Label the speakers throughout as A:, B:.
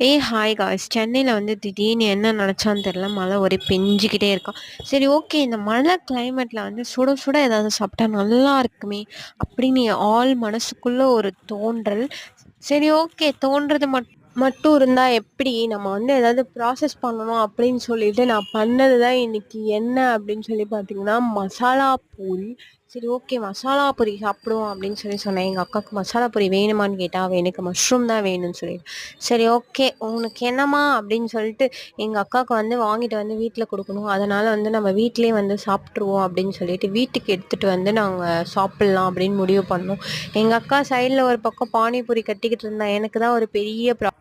A: ஏய் hi guys சென்னையில் வந்து திடீர்னு என்ன நினச்சான்னு தெரில மழை ஒரே பெஞ்சிக்கிட்டே இருக்கும் சரி ஓகே இந்த மழை கிளைமேட்டில் வந்து சுட சுட ஏதாவது சாப்பிட்டா நல்லா இருக்குமே அப்படின்னு ஆள் மனசுக்குள்ளே ஒரு தோன்றல். சரி ஓகே தோன்றது மட் மட்டும் இருந்தால் எப்படி? நம்ம வந்து ஏதாவது ப்ராசஸ் பண்ணணும் அப்படின்னு சொல்லிட்டு நான் பண்ணது தான் இன்னைக்கு என்ன அப்படின்னு சொல்லி பார்த்தீங்கன்னா மசாலா பூரி சரி ஓகே மசாலா பொரி சாப்பிடுவோம் அப்படின்னு சொல்லி சொன்னேன். எங்கள் அக்காவுக்கு மசாலா பொரி வேணுமான்னு கேட்டால் அவள் எனக்கு மஷ்ரூம் தான் வேணும்னு சொல்லிட்டு. சரி ஓகே உனக்கு என்னம்மா அப்படின்னு சொல்லிட்டு எங்கள் அக்காவுக்கு வந்து வாங்கிட்டு வந்து வீட்டில் கொடுக்கணும். அதனால் வந்து நம்ம வீட்டிலே வந்து சாப்பிட்ருவோம் அப்படின்னு சொல்லிட்டு வீட்டுக்கு எடுத்துகிட்டு வந்து நாங்கள் சாப்பிட்லாம் அப்படின்னு முடிவு பண்ணோம். எங்கள் அக்கா சைடில் ஒரு பக்கம் பானிபூரி கட்டிக்கிட்டு இருந்தா எனக்கு தான் ஒரு பெரிய ப்ரா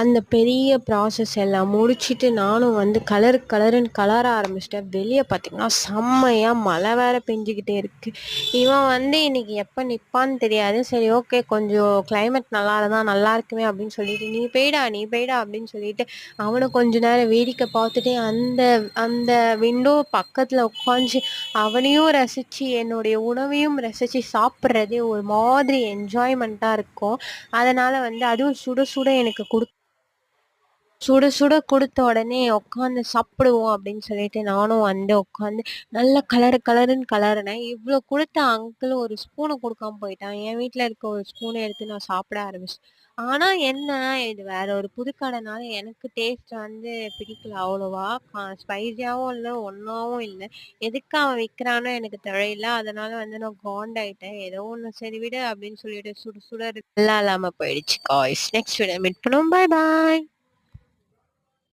A: அந்த பெரிய ப்ராசஸ் எல்லாம் முடிச்சுட்டு நானும் வந்து கலர் கலருன்னு கலர ஆரம்பிச்சிட்டேன். வெளியே பார்த்தீங்கன்னா செம்மையாக மழை வேற பெஞ்சிக்கிட்டே இருக்குது இவன் வந்து இன்னைக்கு எப்போ நிற்பான்னு தெரியாது. சரி ஓகே கொஞ்சம் கிளைமேட் நல்லா இருந்தால் நல்லா இருக்குமே அப்படின்னு சொல்லிட்டு நீ போய்டா நீ போய்டா அப்படின்னு சொல்லிட்டு அவனை கொஞ்ச நேரம் வேடிக்கை பார்த்துட்டு அந்த அந்த விண்டோ பக்கத்தில் உட்காந்து அவனையும் ரசித்து என்னுடைய உணவையும் ரசித்து சாப்பிட்றதே ஒரு மாதிரி என்ஜாய்மெண்ட்டாக இருக்கும். அதனால் வந்து அதுவும் சுட சுட எனக்கு கொடு சுட சுட கொடுத்த உடனே உட்காந்து சாப்பிடுவோம் அப்படின்னு சொல்லிட்டு நானும் வந்து உட்காந்து நல்ல கலரு கலருன்னு கலருனேன். இவ்வளோ கொடுத்த அங்கிள் ஒரு ஸ்பூனை கொடுக்காம போயிட்டான். என் வீட்டில் இருக்க ஒரு ஸ்பூனை எடுத்து நான் சாப்பிட ஆரம்பிச்சேன். ஆனால் என்ன இது வேற ஒரு புது கடைனால எனக்கு டேஸ்ட் வந்து பிடிக்கல அவ்வளோவா. ஸ்பைஸியாகவும் இல்லை ஒன்றாவும் இல்லை. எதுக்கு அவன் விற்கிறானோ எனக்கு தெரியல. அதனால வந்து நான் காண்டாயிட்டேன் ஏதோ ஒன்று சரி விடு அப்படின்னு சொல்லிட்டு சுடு சுட நல்லா இல்லாமல் போயிடுச்சு. காய்ஸ் நெக்ஸ்ட் வீடியோ மீட் பண்ணுவோம். பாய் பாய்